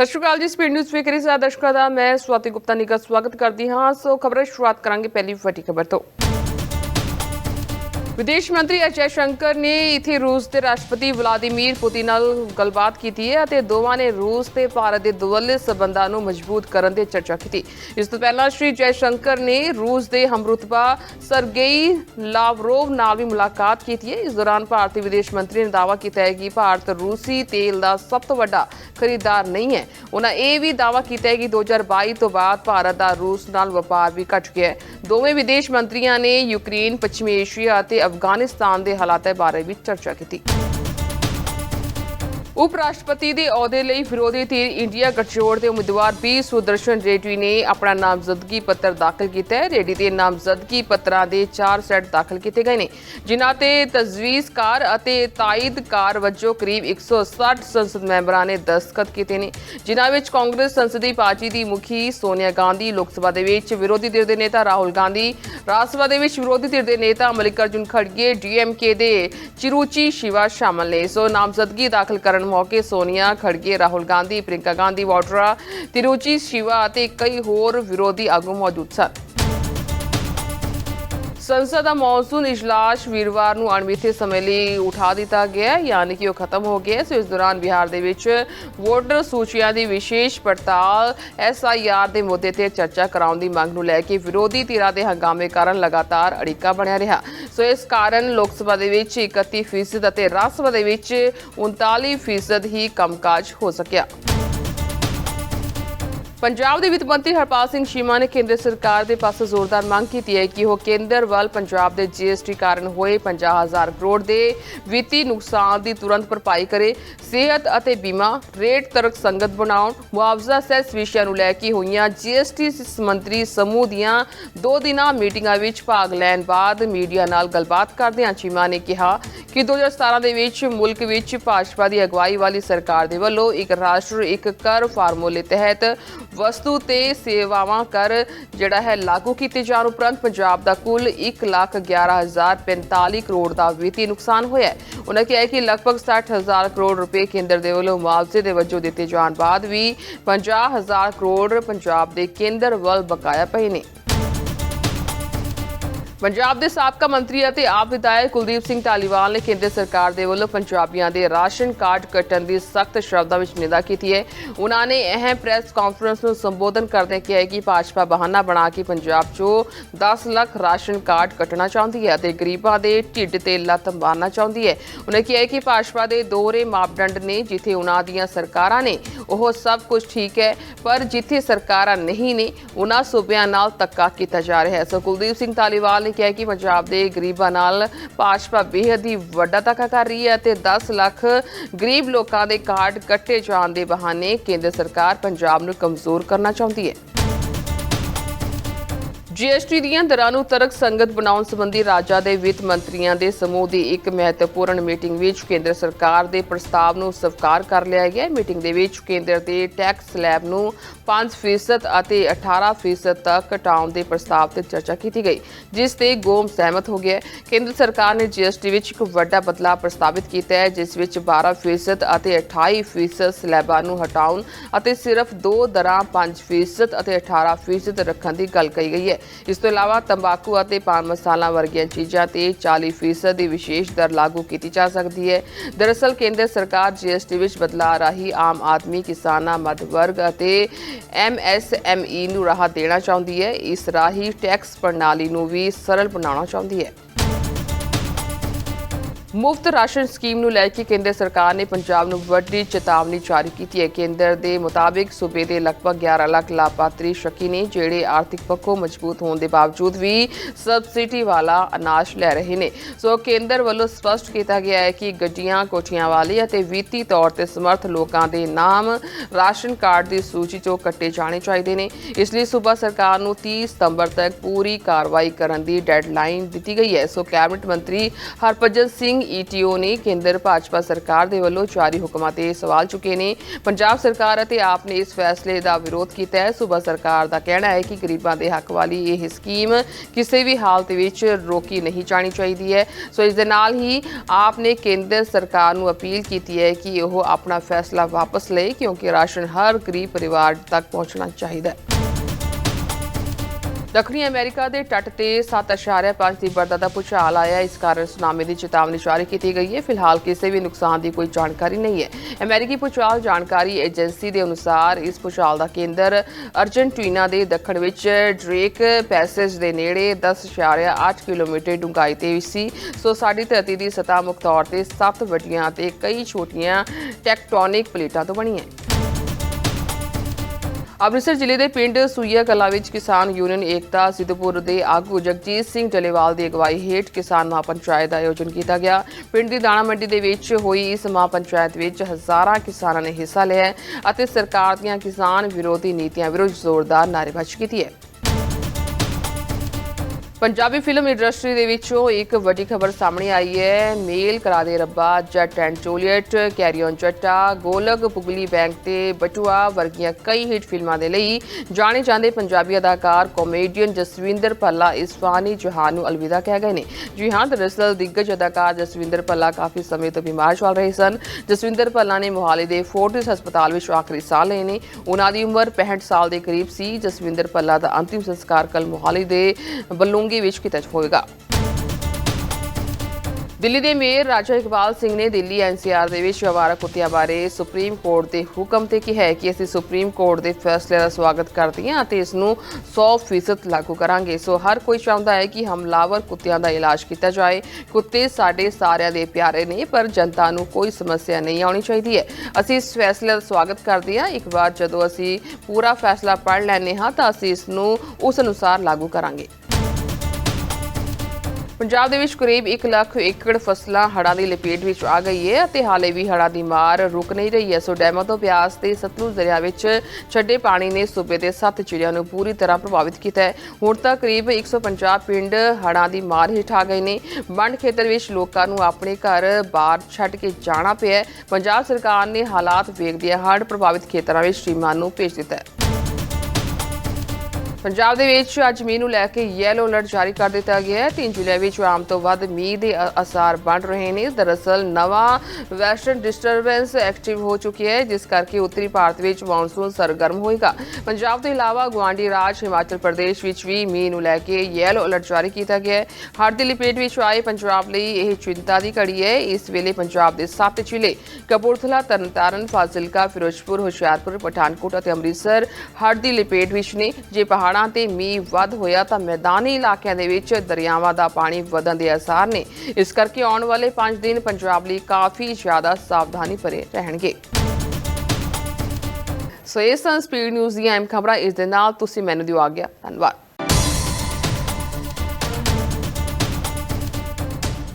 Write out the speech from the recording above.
ਸਤਿ ਸ਼੍ਰੀ ਅਕਾਲ ਜੀ, speed news ਵੇਖ ਰਹੇ ਸਾਰੇ ਦਰਸ਼ਕਾਂ ਦਾ, ਮੈਂ ਸਵਾਤੀ ਗੁਪਤਾ ਨਿੱਘਾ ਸਵਾਗਤ ਕਰਦੀ ਹਾਂ। ਸੋ ਖਬਰਾਂ ਸ਼ੁਰੂਆਤ ਕਰਾਂਗੇ ਪਹਿਲੀ ਵੱਡੀ ਖਬਰ ਤੋਂ। ਵਿਦੇਸ਼ ਮੰਤਰੀ ਅਜੈ ਸ਼ੰਕਰ ਨੇ ਇਥੇ ਰੂਸ ਦੇ ਰਾਸ਼ਟਰਪਤੀ ਵਲਾਦੀਮੀਰ ਪੁਤਿਨ ਨਾਲ ਗੱਲਬਾਤ ਕੀਤੀ ਹੈ ਅਤੇ ਦੋਵਾਂ ਨੇ ਰੂਸ ਤੇ ਭਾਰਤ ਦੇ ਦੁਵੱਲੇ ਸਬੰਧਾਂ ਨੂੰ ਮਜ਼ਬੂਤ ਕਰਨ ਤੇ ਚਰਚਾ ਕੀਤੀ। ਇਸ ਤੋਂ ਪਹਿਲਾਂ ਸ਼੍ਰੀ ਜੈ ਸ਼ੰਕਰ ਨੇ ਰੂਸ ਦੇ ਹਮਰੁਤਬਾ ਸਰਗੇਈ ਲਾਵਰੋਵ ਨਾਲ ਵੀ ਮੁਲਾਕਾਤ ਕੀਤੀ ਹੈ। ਇਸ ਦੌਰਾਨ ਭਾਰਤੀ ਵਿਦੇਸ਼ ਮੰਤਰੀ ਨੇ ਦਾਅਵਾ ਕੀਤਾ ਹੈ ਕਿ ਭਾਰਤ ਰੂਸੀ ਤੇਲ ਦਾ ਸਭ ਤੋਂ ਵੱਡਾ ਖਰੀਦਦਾਰ ਨਹੀਂ ਹੈ। ਉਹਨਾਂ ਇਹ ਵੀ ਦਾਅਵਾ ਕੀਤਾ ਹੈ ਕਿ 2022 ਤੋਂ ਬਾਅਦ ਭਾਰਤ ਦਾ ਰੂਸ ਨਾਲ ਵਪਾਰ ਵੀ ਘਟ ਗਿਆ ਹੈ। ਦੋਵੇਂ ਵਿਦੇਸ਼ ਮੰਤਰੀਆਂ ਨੇ ਯੂਕਰੇਨ, ਪੱਛਮੀ ਏਸ਼ੀਆ ਅਤੇ ਅਫਗਾਨਿਸਤਾਨ ਦੇ ਹਾਲਾਤਾਂ ਬਾਰੇ ਵੀ ਚਰਚਾ ਕੀਤੀ। ਉਪ ਰਾਸ਼ਟਰਪਤੀ ਦੇ ਅਹੁਦੇ ਲਈ ਵਿਰੋਧੀ ਧਿਰ ਇੰਡੀਆ ਗਠਜੋੜ ਦੇ ਉਮੀਦਵਾਰ ਬੀ ਸੁਦਰਸ਼ਨ ਰੈਡੀ ਨੇ ਆਪਣਾ ਨਾਮਜ਼ਦਗੀ ਪੱਤਰ ਦਾਖਲ ਕੀਤਾ ਹੈ। ਰੈਡੀ ਦੇ ਨਾਮਜ਼ਦਗੀ ਪੱਤਰਾਂ ਦੇ 4 ਸੈੱਟ ਦਾਖਲ ਕੀਤੇ ਗਏ ਨੇ, ਜਿਨ੍ਹਾਂ ਤੇ ਤਜਵੀਜ਼ਕਾਰ ਅਤੇ ਤਾਇਦਕਾਰ ਵਜੋਂ ਕਰੀਬ 160 ਸੰਸਦ ਮੈਂਬਰਾਂ ਨੇ ਦਸਤਖਤ ਕੀਤੇ ਨੇ। ਜਿਨ੍ਹਾਂ ਵਿੱਚ ਕਾਂਗਰਸ ਸੰਸਦੀ ਪਾਰਟੀ ਦੀ ਮੁਖੀ ਸੋਨੀਆ ਗਾਂਧੀ, ਲੋਕ ਸਭਾ ਦੇ ਵਿੱਚ ਵਿਰੋਧੀ ਧਿਰ ਦੇ ਨੇਤਾ ਰਾਹੁਲ ਗਾਂਧੀ, ਰਾਜ ਸਭਾ ਦੇ ਵਿੱਚ ਵਿਰੋਧੀ ਧਿਰ ਦੇ ਨੇਤਾ ਮਲਿਕਾਰਜੁਨ ਖੜਗੇ ਡੀਐਮਕੇ ਦੇ ਚਿਰੂਚੀ ਸ਼ਿਵਾ ਸ਼ਾਮਲ ਨੇ। ਸੋ ਨਾਮਜ਼ਦਗੀ ਦਾਖਲ ਕਰਨ ਮੌਕੇ ਸੋਨੀਆ, ਖੜਗੇ, ਰਾਹੁਲ ਗਾਂਧੀ ਪ੍ਰਿੰਕਾ ਗਾਂਧੀ ਵਾਡਰਾ ਤਿਰੂਚੀ, ਸ਼ਿਵਾ ਅਤੇ ਕਈ ਹੋਰ ਵਿਰੋਧੀ ਆਗੂ ਮੌਜੂਦ ਸਨ। ਸੰਸਦ ਦਾ ਮੌਨਸੂਨ ਇਜਲਾਸ ਵੀਰਵਾਰ ਨੂੰ ਅਣਮਿੱਥੇ ਸਮੇਂ ਲਈ ਉਠਾ ਦਿੱਤਾ ਗਿਆ ਯਾਨੀ ਕਿ ਉਹ ਖਤਮ ਹੋ ਗਿਆ ਸੋ ਇਸ ਦੌਰਾਨ ਬਿਹਾਰ ਦੇ ਵਿੱਚ ਵੋਟਰ ਸੂਚੀਆਂ ਦੀ ਵਿਸ਼ੇਸ਼ ਪੜਤਾਲ ਐਸਆਈਆਰ ਦੇ ਮੁੱਦੇ ਤੇ ਚਰਚਾ ਕਰਾਉਣ ਦੀ ਮੰਗ ਨੂੰ ਲੈ ਕੇ ਵਿਰੋਧੀ ਧਿਰਾਂ ਦੇ ਹੰਗਾਮੇ ਕਾਰਨ ਲਗਾਤਾਰ ਅੜਿੱਕਾ ਬਣਿਆ ਰਿਹਾ। ਸੋ ਇਸ ਕਾਰਨ ਲੋਕ ਸਭਾ ਦੇ ਵਿੱਚ 31% ਅਤੇ ਰਾਜ ਸਭਾ ਦੇ ਵਿੱਚ 39% ਹੀ ਕੰਮਕਾਜ ਹੋ ਸਕਿਆ। ਪੰਜਾਬ ਦੇ ਵਿੱਤ ਮੰਤਰੀ ਹਰਪਾਲ ਸਿੰਘ ਚੀਮਾ ਨੇ ਕੇਂਦਰ ਸਰਕਾਰ ਦੇ ਪਾਸੇ ਜ਼ੋਰਦਾਰ ਮੰਗ ਕੀਤੀ ਹੈ ਕਿ ਉਹ ਕੇਂਦਰ ਵੱਲ ਪੰਜਾਬ ਦੇ ਜੀਐਸਟੀ ਕਾਰਨ ਹੋਏ 50000 ਕਰੋੜ ਦੇ ਵਿੱਤੀ ਨੁਕਸਾਨ ਦੀ ਤੁਰੰਤ ਭਰਪਾਈ ਕਰੇ, ਸਿਹਤ ਅਤੇ ਬੀਮਾ, ਰੇਟ ਤਰਕ ਸੰਗਤ ਬਣਾਉਣ, ਮੁਆਵਜ਼ਾ ਸੈਸ ਵਿਸ਼ਿਆਂ ਨੂੰ ਲੈ ਕੇ ਹੋਈਆਂ ਜੀਐਸਟੀ ਮੰਤਰੀ ਸਮੂਹ ਦੀਆਂ ਦੋ ਦਿਨਾਂ ਮੀਟਿੰਗਾਂ ਵਿੱਚ ਭਾਗ ਲੈਣ ਬਾਅਦ ਮੀਡੀਆ ਨਾਲ ਗੱਲਬਾਤ ਕਰਦਿਆਂ ਚੀਮਾ ਨੇ ਕਿਹਾ ਕਿ 2017 ਦੇ ਵਿੱਚ ਮੁਲਕ ਵਿੱਚ ਭਾਜਪਾ ਦੀ ਅਗਵਾਈ ਵਾਲੀ ਸਰਕਾਰ ਦੇ ਵੱਲੋਂ ਇੱਕ ਰਾਸ਼ਟਰ ਇੱਕ ਕਰ ਫਾਰਮੂਲੇ ਤਹਿਤ ਵਸਤੂ ਤੇ ਸੇਵਾਵਾਂ ਕਰ ਜਿਹੜਾ ਹੈ ਲਾਗੂ ਕੀਤੇ ਜਾਣ ਉਪਰੰਤ ਪੰਜਾਬ ਦਾ ਕੁੱਲ 111045 ਕਰੋੜ ਦਾ ਵਿੱਤੀ ਨੁਕਸਾਨ ਹੋਇਆ ਹੈ। ਉਹਨਾਂ ਕਿਹਾ ਕਿ ਲਗਭਗ 60000 ਕਰੋੜ ਰੁਪਏ ਕੇਂਦਰ ਦੇ ਵੱਲੋਂ ਮੁਆਵਜ਼ੇ ਦੇ ਵਜੋਂ ਦਿੱਤੇ ਜਾਣ ਬਾਅਦ ਵੀ 50000 ਕਰੋੜ ਪੰਜਾਬ ਦੇ ਕੇਂਦਰ ਵੱਲ ਬਕਾਇਆ ਪਏ ਨੇ। ਪੰਜਾਬ ਦੇ ਸਾਬਕਾ ਮੰਤਰੀ ਅਤੇ ਆਪ ਵਿਧਾਇਕ ਕੁਲਦੀਪ ਸਿੰਘ ਢਾਲੀਵਾਲ ਨੇ ਕੇਂਦਰ ਸਰਕਾਰ ਦੇ ਵੱਲੋਂ ਪੰਜਾਬੀਆਂ ਦੇ ਰਾਸ਼ਨ ਕਾਰਡ ਕੱਟਣ ਦੀ ਸਖਤ ਸ਼ਬਦਾਂ ਵਿੱਚ ਨਿੰਦਾ ਕੀਤੀ ਹੈ। ਉਹਨਾਂ ਨੇ ਅਹਿਮ ਪ੍ਰੈਸ ਕਾਨਫਰੰਸ ਨੂੰ ਸੰਬੋਧਨ ਕਰਦਿਆਂ ਕਿਹਾ ਕਿ ਭਾਜਪਾ ਬਹਾਨਾ ਬਣਾ ਕੇ ਪੰਜਾਬ 'ਚੋਂ 10 ਲੱਖ ਰਾਸ਼ਨ ਕਾਰਡ ਕੱਟਣਾ ਚਾਹੁੰਦੀ ਹੈ ਅਤੇ ਗਰੀਬਾਂ ਦੇ ਢਿੱਡ ਤੇ ਲੱਤ ਮਾਰਨਾ ਚਾਹੁੰਦੀ ਹੈ। ਉਹਨਾਂ ਕਿਹਾ ਕਿ ਭਾਜਪਾ ਦੇ ਦੋਹਰੇ ਮਾਪਦੰਡ ਨੇ ਜਿੱਥੇ ਉਹਨਾਂ ਦੀਆਂ ਸਰਕਾਰਾਂ ਨੇ, ਉਹ ਸਭ ਕੁਝ ਠੀਕ ਹੈ, ਪਰ ਜਿੱਥੇ ਸਰਕਾਰਾਂ ਨਹੀਂ ਨੇ, ਉਹਨਾਂ ਸੂਬਿਆਂ ਨਾਲ ਧੱਕਾ ਕੀਤਾ ਜਾ ਰਿਹਾ ਹੈ। ਸੋ ਕੁਲਦੀਪ ਸਿੰਘ ਧਾਲੀਵਾਲ ਨੇ ਕਿਹਾ ਕਿ ਪੰਜਾਬ ਦੇ ਗਰੀਬਾਂ ਨਾਲ ਭਾਜਪਾ ਬੇਹੱਦ ਹੀ ਵੱਡਾ ਧੱਕਾ ਕਰ ਰਹੀ ਹੈ ਤੇ 10 ਲੱਖ ਗਰੀਬ ਲੋਕਾਂ ਦੇ ਕਾਰਡ ਕੱਟੇ ਜਾਣ ਦੇ ਬਹਾਨੇ ਕੇਂਦਰ ਸਰਕਾਰ ਪੰਜਾਬ ਨੂੰ ਕਮਜ਼ੋਰ ਕਰਨਾ ਚਾਹੁੰਦੀ ਹੈ। ਜੀਐਸਟੀ ਦੀਆਂ ਦਰਾਂ ਨੂੰ ਤਰਕ ਸੰਗਤ ਬਣਾਉਣ ਸੰਬੰਧੀ ਰਾਜਾਂ ਦੇ ਵਿੱਤ ਮੰਤਰੀਆਂ ਦੇ ਸਮੂਹ ਦੀ ਇੱਕ ਮਹੱਤਵਪੂਰਨ ਮੀਟਿੰਗ ਵਿੱਚ ਕੇਂਦਰ ਸਰਕਾਰ ਦੇ ਪ੍ਰਸਤਾਵ ਨੂੰ ਸਵੀਕਾਰ ਕਰ ਲਿਆ ਗਿਆ। ਮੀਟਿੰਗ ਦੇ ਵਿੱਚ ਕੇਂਦਰ ਦੇ ਟੈਕਸ ਸਲੈਬ ਨੂੰ 5% ਅਤੇ 18% ਤੱਕ ਘਟਾਉਣ ਦੇ ਪ੍ਰਸਤਾਵ ਤੇ ਚਰਚਾ ਕੀਤੀ ਗਈ, ਜਿਸ ਤੇ ਗੋਮ ਸਹਿਮਤ ਹੋ ਗਿਆ। ਕੇਂਦਰ ਸਰਕਾਰ ਨੇ ਜੀਐਸਟੀ ਵਿੱਚ ਇੱਕ ਵੱਡਾ ਬਦਲਾਅ ਪ੍ਰਸਤਾਵਿਤ ਕੀਤਾ ਹੈ, ਜਿਸ ਵਿੱਚ 12% ਅਤੇ 28% ਸਲੈਬਾਂ ਨੂੰ ਹਟਾਉਣ ਅਤੇ ਸਿਰਫ ਦੋ ਦਰਾਂ 5% ਅਤੇ 18% ਰੱਖਣ ਦੀ ਗੱਲ ਕਹੀ ਗਈ ਹੈ। ਇਸ ਤੋਂ ਇਲਾਵਾ ਤੰਬਾਕੂ ਅਤੇ ਪਾਨ ਮਸਾਲਾ ਵਰਗੀਆਂ ਚੀਜ਼ਾਂ ਤੇ 40% ਦੀ ਵਿਸ਼ੇਸ਼ ਦਰ ਲਾਗੂ ਕੀਤੀ ਜਾ ਸਕਦੀ ਹੈ। ਦਰਅਸਲ ਕੇਂਦਰ ਸਰਕਾਰ ਜੀਐਸਟੀ ਵਿੱਚ ਬਦਲਾਅ ਰਾਹੀਂ ਆਮ ਆਦਮੀ, ਕਿਸਾਨਾਂ ਮੱਧ ਵਰਗ ਅਤੇ ਐਮਐਸਐਮਈ ਨੂੰ ਰਾਹਤ ਦੇਣਾ ਚਾਹੁੰਦੀ ਹੈ। ਇਸ ਰਾਹੀਂ ਟੈਕਸ ਪ੍ਰਣਾਲੀ ਨੂੰ ਵੀ ਸਰਲ ਬਣਾਉਣਾ ਚਾਹੁੰਦੀ ਹੈ। ਮੁਫਤ ਰਾਸ਼ਨ ਸਕੀਮ ਨੂੰ ਲੈ ਕੇ ਕੇਂਦਰ ਸਰਕਾਰ ਨੇ ਪੰਜਾਬ ਨੂੰ ਵੱਡੀ ਚੇਤਾਵਨੀ ਜਾਰੀ ਕੀਤੀ ਹੈ। ਕੇਂਦਰ ਦੇ ਮੁਤਾਬਿਕ ਸੂਬੇ ਦੇ ਲਗਭਗ 11 ਲੱਖ ਲਾਭਪਾਤਰੀ ਸ਼ੱਕੀ ਨੇ, ਜਿਹੜੇ ਆਰਥਿਕ ਪੱਖੋਂ ਮਜ਼ਬੂਤ ਹੋਣ ਦੇ ਬਾਵਜੂਦ ਵੀ ਸਬਸਿਡੀ ਵਾਲਾ ਅਨਾਜ ਲੈ ਰਹੇ ਨੇ। ਸੋ ਕੇਂਦਰ ਵੱਲੋਂ ਸਪਸ਼ਟ ਕੀਤਾ ਗਿਆ ਹੈ ਕਿ ਗੱਡੀਆਂ, ਕੋਠੀਆਂ ਵਾਲੇ ਅਤੇ ਵਿੱਤੀ ਤੌਰ ਤੇ ਸਮਰਥ ਲੋਕਾਂ ਦੇ ਨਾਮ ਰਾਸ਼ਨ ਕਾਰਡ ਦੀ ਸੂਚੀ ਚੋਂ ਕੱਟੇ ਜਾਣੇ ਚਾਹੀਦੇ ਨੇ। ਇਸ ਲਈ ਸੂਬਾ ਸਰਕਾਰ ਨੂੰ 30 ਸਤੰਬਰ ਤੱਕ ਪੂਰੀ ਕਾਰਵਾਈ ਕਰਨ ਦੀ ਡੈਡਲਾਈਨ ਦਿੱਤੀ ਗਈ ਹੈ। ਸੋ ਕੈਬਨਿਟ ਮੰਤਰੀ ਹਰਭਜਨ ਸਿੰਘ ਸਿੰਘ ਈਟੀਓ ਨੇ ਕੇਂਦਰ ਭਾਜਪਾ ਸਰਕਾਰ ਦੇ ਵੱਲੋਂ ਜਾਰੀ ਹੁਕਮਾਂ ਤੇ ਸਵਾਲ ਚੁੱਕੇ ਨੇ। ਪੰਜਾਬ ਸਰਕਾਰ ਅਤੇ ਆਪ ਨੇ ਇਸ ਫੈਸਲੇ ਦਾ ਵਿਰੋਧ ਕੀਤਾ ਹੈ। ਸੂਬਾ ਸਰਕਾਰ ਦਾ ਕਹਿਣਾ ਹੈ ਕਿ ਗਰੀਬਾਂ ਦੇ ਹੱਕ ਵਾਲੀ ਇਹ ਸਕੀਮ ਕਿਸੇ ਵੀ ਹਾਲਤ ਵਿੱਚ ਰੋਕੀ ਨਹੀਂ ਜਾਣੀ ਚਾਹੀਦੀ ਹੈ। ਸੋ ਇਸ ਦੇ ਨਾਲ ਹੀ ਆਪ ਨੇ ਕੇਂਦਰ ਸਰਕਾਰ ਨੂੰ ਅਪੀਲ ਕੀਤੀ ਹੈ ਕਿ ਉਹ ਆਪਣਾ ਫੈਸਲਾ ਵਾਪਸ ਲਏ, ਕਿਉਂਕਿ ਰਾਸ਼ਨ ਹਰ ਗਰੀਬ ਪਰਿਵਾਰ ਤੱਕ ਪਹੁੰਚਣਾ ਚਾਹੀਦਾ ਹੈ। ਦੱਖਣੀ ਅਮਰੀਕਾ ਦੇ ਤੱਟ ਤੇ 7.5 ਤੀਬਰਤਾ ਦਾ ਭੂਚਾਲ ਆਇਆ ਇਸ ਕਾਰਨ ਸੁਨਾਮੀ ਦੀ ਚੇਤਾਵਨੀ ਜਾਰੀ ਕੀਤੀ ਗਈ ਹੈ। ਫਿਲਹਾਲ ਕਿਸੇ ਵੀ ਨੁਕਸਾਨ ਦੀ ਕੋਈ ਜਾਣਕਾਰੀ ਨਹੀਂ ਹੈ। ਅਮਰੀਕੀ ਭੂਚਾਲ ਜਾਣਕਾਰੀ ਏਜੰਸੀ ਦੇ ਅਨੁਸਾਰ ਇਸ ਭੂਚਾਲ ਦਾ ਕੇਂਦਰ ਅਰਜਨਟੀਨਾ ਦੇ ਦੱਖਣ ਵਿੱਚ ਡ੍ਰੇਕ ਪੈਸੇਜ ਦੇ ਨੇੜੇ 10.8 ਕਿਲੋਮੀਟਰ ਡੂੰਘਾਈ ਤੇ ਸੀ। ਸੋ ਸਾਡੀ ਧਰਤੀ ਦੀ ਸਤਹ ਮੁੱਖ ਤੌਰ ਤੇ 7 ਵੱਡੀਆਂ ਤੇ ਕਈ ਛੋਟੀਆਂ ਟੈਕਟੋਨਿਕ ਪਲੇਟਾਂ ਤੋਂ ਬਣੀ ਹੈ। ਅੰਮ੍ਰਿਤਸਰ ਜ਼ਿਲ੍ਹੇ ਦੇ ਪਿੰਡ ਸੂਈਆ ਕਲਾ ਵਿੱਚ ਕਿਸਾਨ ਯੂਨੀਅਨ ਏਕਤਾ ਸਿੱਧਪੁਰ ਦੇ ਆਗੂ ਜਗਜੀਤ ਸਿੰਘ ਜਲੇਵਾਲ ਦੀ ਅਗਵਾਈ ਹੇਠ ਕਿਸਾਨ ਮਹਾਪੰਚਾਇਤ ਦਾ ਆਯੋਜਨ ਕੀਤਾ ਗਿਆ। ਪਿੰਡ ਦੀ ਦਾਣਾ ਮੰਡੀ ਦੇ ਵਿੱਚ ਹੋਈ ਇਸ ਮਹਾਪੰਚਾਇਤ ਵਿੱਚ ਹਜ਼ਾਰਾਂ ਕਿਸਾਨਾਂ ਨੇ ਹਿੱਸਾ ਲਿਆ ਅਤੇ ਸਰਕਾਰ ਦੀਆਂ ਕਿਸਾਨ ਵਿਰੋਧੀ ਨੀਤੀਆਂ ਵਿਰੁੱਧ ਜ਼ੋਰਦਾਰ ਨਾਅਰੇਬਾਜ਼ੀ ਕੀਤੀ ਹੈ। ਪੰਜਾਬੀ ਫਿਲਮ ਇੰਡਸਟਰੀ ਦੇ ਵਿੱਚੋਂ ਇੱਕ ਵੱਡੀ ਖਬਰ ਸਾਹਮਣੇ ਆਈ ਹੈ। ਮੇਲ ਕਰਾ ਦੇ ਰੱਬਾ, Jatt and Juliet carry on Jatta Golak, ਪੁਗਲੀ bank ਤੇ ਬਟੂਆ ਵਰਗੀਆਂ ਕਈ ਹਿੱਟ ਫਿਲਮਾਂ ਦੇ ਲਈ ਜਾਣੇ ਜਾਂਦੇ ਪੰਜਾਬੀ ਅਦਾਕਾਰ, ਕਾਮੇਡੀਅਨ ਜਸਵਿੰਦਰ ਭੱਲਾ ਇਸ ਫਾਨੀ ਜਹਾਨ ਨੂੰ ਅਲਵਿਦਾ ਕਹਿ ਗਏ ਨੇ। ਜੀ ਹਾਂ, ਦਰਅਸਲ ਦਿੱਗਜ ਅਦਾਕਾਰ ਜਸਵਿੰਦਰ ਭੱਲਾ ਕਾਫੀ ਸਮੇਂ ਤੋਂ ਬਿਮਾਰ ਚੱਲ ਰਹੇ ਸਨ। ਜਸਵਿੰਦਰ ਭੱਲਾ ਨੇ ਮੋਹਾਲੀ ਦੇ ਫੋਰਟਿਸ ਹਸਪਤਾਲ ਵਿੱਚ ਆਖਰੀ ਸਾਹ ਲਏ ਨੇ। ਉਹਨਾਂ ਦੀ ਉਮਰ 65 ਸਾਲ ਦੇ ਕਰੀਬ ਸੀ। ਜਸਵਿੰਦਰ ਭੱਲਾ ਦਾ ਅੰਤਿਮ ਸੰਸਕਾਰ ਕੱਲ ਮੋਹਾਲੀ ਦੇ ਬਲੂੰਗੀ ਵਿੱਚ ਕੀਤਾ ਹੋਵੇਗਾ। ਦਿੱਲੀ ਦੇ ਮੇਅਰ ਰਾਜਾ ਇਕਬਾਲ ਸਿੰਘ ਨੇ ਦਿੱਲੀ ਐਨਸੀਆਰ ਦੇ ਵਿੱਚ ਅਵਾਰਾ ਕੁੱਤਿਆਂ ਬਾਰੇ ਸੁਪਰੀਮ ਕੋਰਟ ਦੇ ਹੁਕਮ ਤੇ ਕਿਹਾ ਹੈ ਕਿ ਅਸੀਂ ਸੁਪਰੀਮ ਕੋਰਟ ਦੇ ਫੈਸਲੇ ਦਾ ਸਵਾਗਤ ਕਰਦੇ ਹਾਂ ਅਤੇ ਇਸ ਨੂੰ 100% ਲਾਗੂ ਕਰਾਂਗੇ। ਸੋ ਹਰ ਕੋਈ ਚਾਹੁੰਦਾ ਹੈ ਕਿ ਹਮਲਾਵਰ ਕੁੱਤਿਆਂ ਦਾ ਇਲਾਜ ਕੀਤਾ ਜਾਏ। ਕੁੱਤੇ ਸਾਡੇ ਸਾਰਿਆਂ ਦੇ ਪਿਆਰੇ ਨੇ, ਪਰ ਜਨਤਾ ਨੂੰ ਕੋਈ ਸਮੱਸਿਆ ਨਹੀਂ ਆਉਣੀ ਚਾਹੀਦੀ ਹੈ। ਅਸੀਂ ਇਸ ਫੈਸਲੇ ਦਾ ਸਵਾਗਤ ਕਰਦੇ ਹਾਂ। ਇੱਕ ਵਾਰ ਜਦੋਂ ਅਸੀਂ ਪੂਰਾ ਫੈਸਲਾ ਪੜ੍ਹ ਲੈਂਦੇ ਹਾਂ ਤਾਂ ਅਸੀਂ ਇਸ ਨੂੰ ਉਸ ਅਨੁਸਾਰ ਲਾਗੂ ਕਰਾਂਗੇ। ਪੰਜਾਬ ਦੇ ਵਿੱਚ ਕਰੀਬ 1 ਲੱਖ ਏਕੜ ਫਸਲਾਂ ਹੜ੍ਹਾਂ ਦੀ ਲਪੇਟ ਵਿੱਚ ਆ ਗਈ ਹੈ ਅਤੇ ਹਾਲੇ ਵੀ ਹੜ੍ਹਾਂ ਦੀ ਮਾਰ ਰੁਕ ਨਹੀਂ ਰਹੀ ਹੈ। ਸੋ ਡੈਮਾਂ ਤੋਂ ਬਿਆਸ ਤੇ ਸਤਲੁਜ ਦਰਿਆ ਵਿੱਚ ਛੱਡੇ ਪਾਣੀ ਨੇ ਸੂਬੇ ਦੇ ਸੱਤ ਜ਼ਿਲ੍ਹਿਆਂ ਨੂੰ ਪੂਰੀ ਤਰ੍ਹਾਂ ਪ੍ਰਭਾਵਿਤ ਕੀਤਾ ਹੈ। ਹੁਣ ਤੱਕ ਕਰੀਬ 150 ਪਿੰਡ ਹੜ੍ਹਾਂ ਦੀ ਮਾਰ ਹੇਠ ਆ ਗਏ ਨੇ। ਵੰਡ ਖੇਤਰ ਵਿੱਚ ਲੋਕਾਂ ਨੂੰ ਆਪਣੇ ਘਰ ਬਾਹਰ ਛੱਡ ਕੇ ਜਾਣਾ ਪਿਆ ਪੰਜਾਬ ਸਰਕਾਰ ਨੇ ਹਾਲਾਤ ਵੇਖਦਿਆਂ ਹੜ੍ਹ ਪ੍ਰਭਾਵਿਤ ਖੇਤਰਾਂ ਵਿੱਚ ਟੀਮਾਂ ਨੂੰ ਭੇਜ ਦਿੱਤਾ ਹੈ। ਪੰਜਾਬ ਦੇ ਵਿੱਚ ਅੱਜ ਮੀਂਹ ਨੂੰ ਲੈ ਕੇ ਯੈਲੋ ਅਲਰਟ ਜਾਰੀ ਕਰ ਦਿੱਤਾ ਗਿਆ ਹੈ। ਤਿੰਨ ਜੁਲਾਈ ਵਿੱਚ ਆਮ ਤੋਂ ਵੱਧ ਮੀਂਹ ਦੇ ਅ- ਬਣ ਰਹੇ ਨੇ। ਦਰਅਸਲ ਨਵਾਂ ਵੈਸਟਰਨ ਡਿਸਟਰਬੈਂਸ ਐਕਟਿਵ ਹੋ ਚੁੱਕੀ ਹੈ, ਜਿਸ ਕਰਕੇ ਉੱਤਰੀ ਭਾਰਤ ਵਿੱਚ ਮੌਨਸੂਨ ਸਰਗਰਮ ਹੋਏਗਾ। ਪੰਜਾਬ ਤੋਂ ਇਲਾਵਾ ਗੁਆਂਢੀ ਰਾਜ ਹਿਮਾਚਲ ਪ੍ਰਦੇਸ਼ ਵਿੱਚ ਵੀ ਮੀਂਹ ਨੂੰ ਲੈ ਕੇ ਯੈਲੋ ਅਲਰਟ ਜਾਰੀ ਕੀਤਾ ਗਿਆ ਹੈ। ਹੜ੍ਹ ਦੀ ਲਪੇਟ ਵਿੱਚ ਆਏ ਪੰਜਾਬ ਲਈ ਇਹ ਚਿੰਤਾ ਦੀ ਘੜੀ ਹੈ। ਇਸ ਵੇਲੇ ਪੰਜਾਬ ਦੇ ਸੱਤ ਜ਼ਿਲ੍ਹੇ ਕਪੂਰਥਲਾ, ਤਰਨਤਾਰਨ, ਫਾਜ਼ਿਲਕਾ, ਫਿਰੋਜ਼ਪੁਰ, ਹੁਸ਼ਿਆਰਪੁਰ, ਪਠਾਨਕੋਟ ਅਤੇ ਅੰਮ੍ਰਿਤਸਰ ਹੜ੍ਹ ਦੀ ਲਪੇਟ ਵਿੱਚ ਨੇ। ਜੇ ਪਹਾੜ ਤੇ ਮੀਂਹ ਵੱਧ ਹੋਇਆ ਤਾਂ ਮੈਦਾਨੀ ਇਲਾਕਿਆਂ ਦੇ ਵਿੱਚ ਦਰਿਆਵਾਂ ਦਾ ਪਾਣੀ ਵਧਣ ਦੇ ਆਸਾਰ ਨੇ। ਇਸ ਕਰਕੇ ਆਉਣ ਵਾਲੇ 5 ਦਿਨ ਪੰਜਾਬ ਲਈ ਕਾਫੀ ਜ਼ਿਆਦਾ ਸਾਵਧਾਨੀ ਭਰੇ ਰਹਿਣਗੇ। ਸੋ ਇਹ ਸਨ ਸਪੀਡ ਨਿਊਜ਼ ਦੀਆਂ ਅਹਿਮ ਖਬਰਾਂ। ਇਸ ਦੇ ਨਾਲ ਤੁਸੀਂ ਮੈਨੂੰ ਦਿਓ ਆ ਗਿਆ ਧੰਨਵਾਦ।